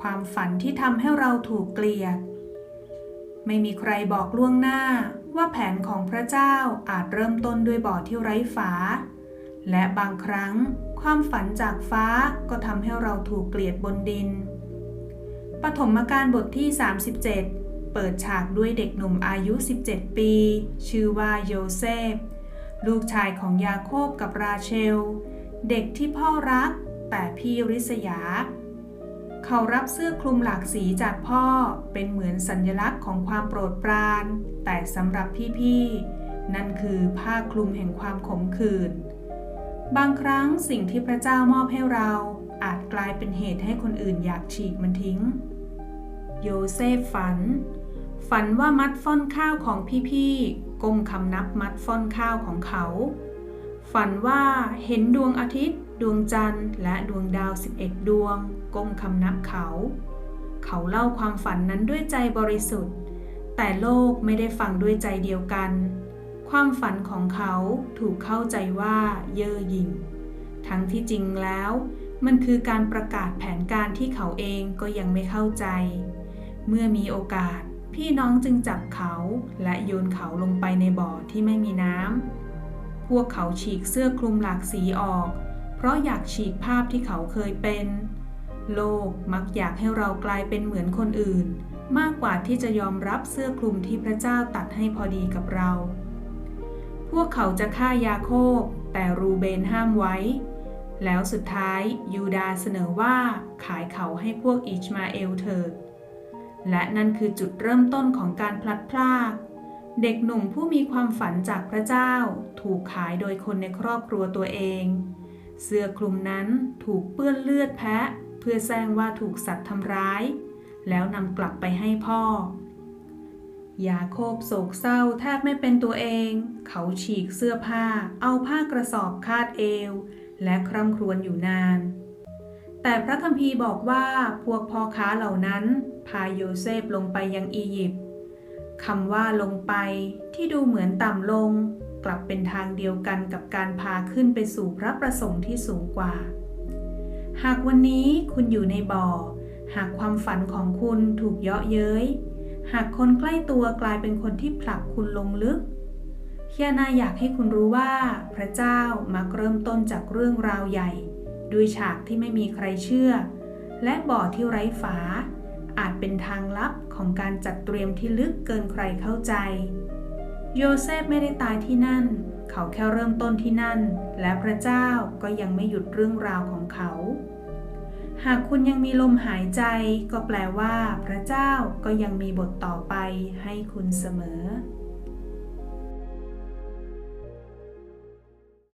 ความฝันที่ทำให้เราถูกเกลียด ไม่มีใครบอกล่วงหน้าว่าแผนของพระเจ้าอาจเริ่มต้นด้วยบ่อที่ไร้ฝา และบางครั้งความฝันจากฟ้าก็ทำให้เราถูกเกลียดบนดิน ปฐมกาลบทที่ 37 เปิดฉากด้วยเด็กหนุ่มอายุ 17 ปี ชื่อว่าโยเซฟ ลูกชายของยาโคบกับราเชล เด็กที่พ่อรักแต่พี่ริษยา เขารับเสื้อคลุมหลากสีจากพ่อเป็นเหมือนสัญลักษณ์ของความโปรดปราน แต่สำหรับพี่ๆ นั่นคือผ้าคลุมแห่งความขมขื่น บางครั้งสิ่งที่พระเจ้ามอบให้เราอาจกลายเป็นเหตุให้คนอื่นอยากฉีกมันทิ้ง โยเซฟฝัน ฝันว่ามัดฟ่อนข้าวของพี่ๆก้มคำนับมัดฟ่อนข้าวของเขา ฝันว่าเห็นดวงอาทิตย์ ดวงจันทร์ และดวงดาว 11 ดวง ก้มคำนับเขา เขาเล่าความฝันนั้นด้วยใจบริสุทธิ์ แต่โลกไม่ได้ฟังด้วยใจเดียวกัน ความฝันของเขาถูกเข้าใจว่าเย่อหยิ่ง ทั้งที่จริงแล้ว มันคือการประกาศแผนการที่เขาเองก็ยังไม่เข้าใจ เมื่อมีโอกาสพี่น้องจึงจับเขาและโยนเขาลงไปในบ่อที่ไม่มีน้ำ พวกเขาฉีกเสื้อคลุมหลากสีออก เพราะอยากฉีกภาพที่เขาเคยเป็น โลกมักอยากให้เรากลายเป็นเหมือนคนอื่น มากกว่าที่จะยอมรับเสื้อคลุมที่พระเจ้าตัดให้พอดีกับเรา พวกเขาจะฆ่ายาโคบ แต่รูเบนห้ามไว้ แล้วสุดท้ายยูดาเสนอว่าขายเขาให้พวกอิชมาเอลเถิดและนั่นคือจุดเริ่มต้นของการพลัดพราก เด็กหนุ่มผู้มีความฝันจากพระเจ้า ถูกขายโดยคนในครอบครัวตัวเอง เสื้อคลุมนั้นถูกเปื้อนเลือดแพะ เพื่อแซงว่าถูกสัตว์ทำร้าย แล้วนำกลับไปให้พ่อยาโคบโศกเศร้าแทบไม่เป็นตัวเอง เขาฉีกเสื้อผ้า เอาผ้ากระสอบคาดเอว และคร่ำครวญอยู่นาน แต่พระคัมภีร์บอกว่าพวกพ่อค้าเหล่านั้น พาโยเซฟลงไปยังอียิปต์ คำว่าลงไปที่ดูเหมือนต่ำลง กลับเป็นทางเดียวกันกับการพาขึ้นไปสู่พระประสงค์ที่สูงกว่า หากวันนี้คุณอยู่ในบ่อ หากความฝันของคุณถูกเยาะเย้ย หากคนใกล้ตัวกลายเป็นคนที่ผลักคุณลงลึกเคียนาอยากให้คุณรู้ว่า พระเจ้ามักเริ่มต้นจากเรื่องราวใหญ่ ด้วยฉากที่ไม่มีใครเชื่อ และบ่อที่ไร้ฝา เป็นทางลับของการจัดเตรียมที่ลึกเกินใครเข้าใจ โยเซฟไม่ได้ตายที่นั่น เขาแค่เริ่มต้นที่นั่น และพระเจ้าก็ยังไม่หยุดเรื่องราวของเขา หากคุณยังมีลมหายใจ ก็แปลว่า พระเจ้าก็ยังมีบทต่อไปให้คุณเสมอ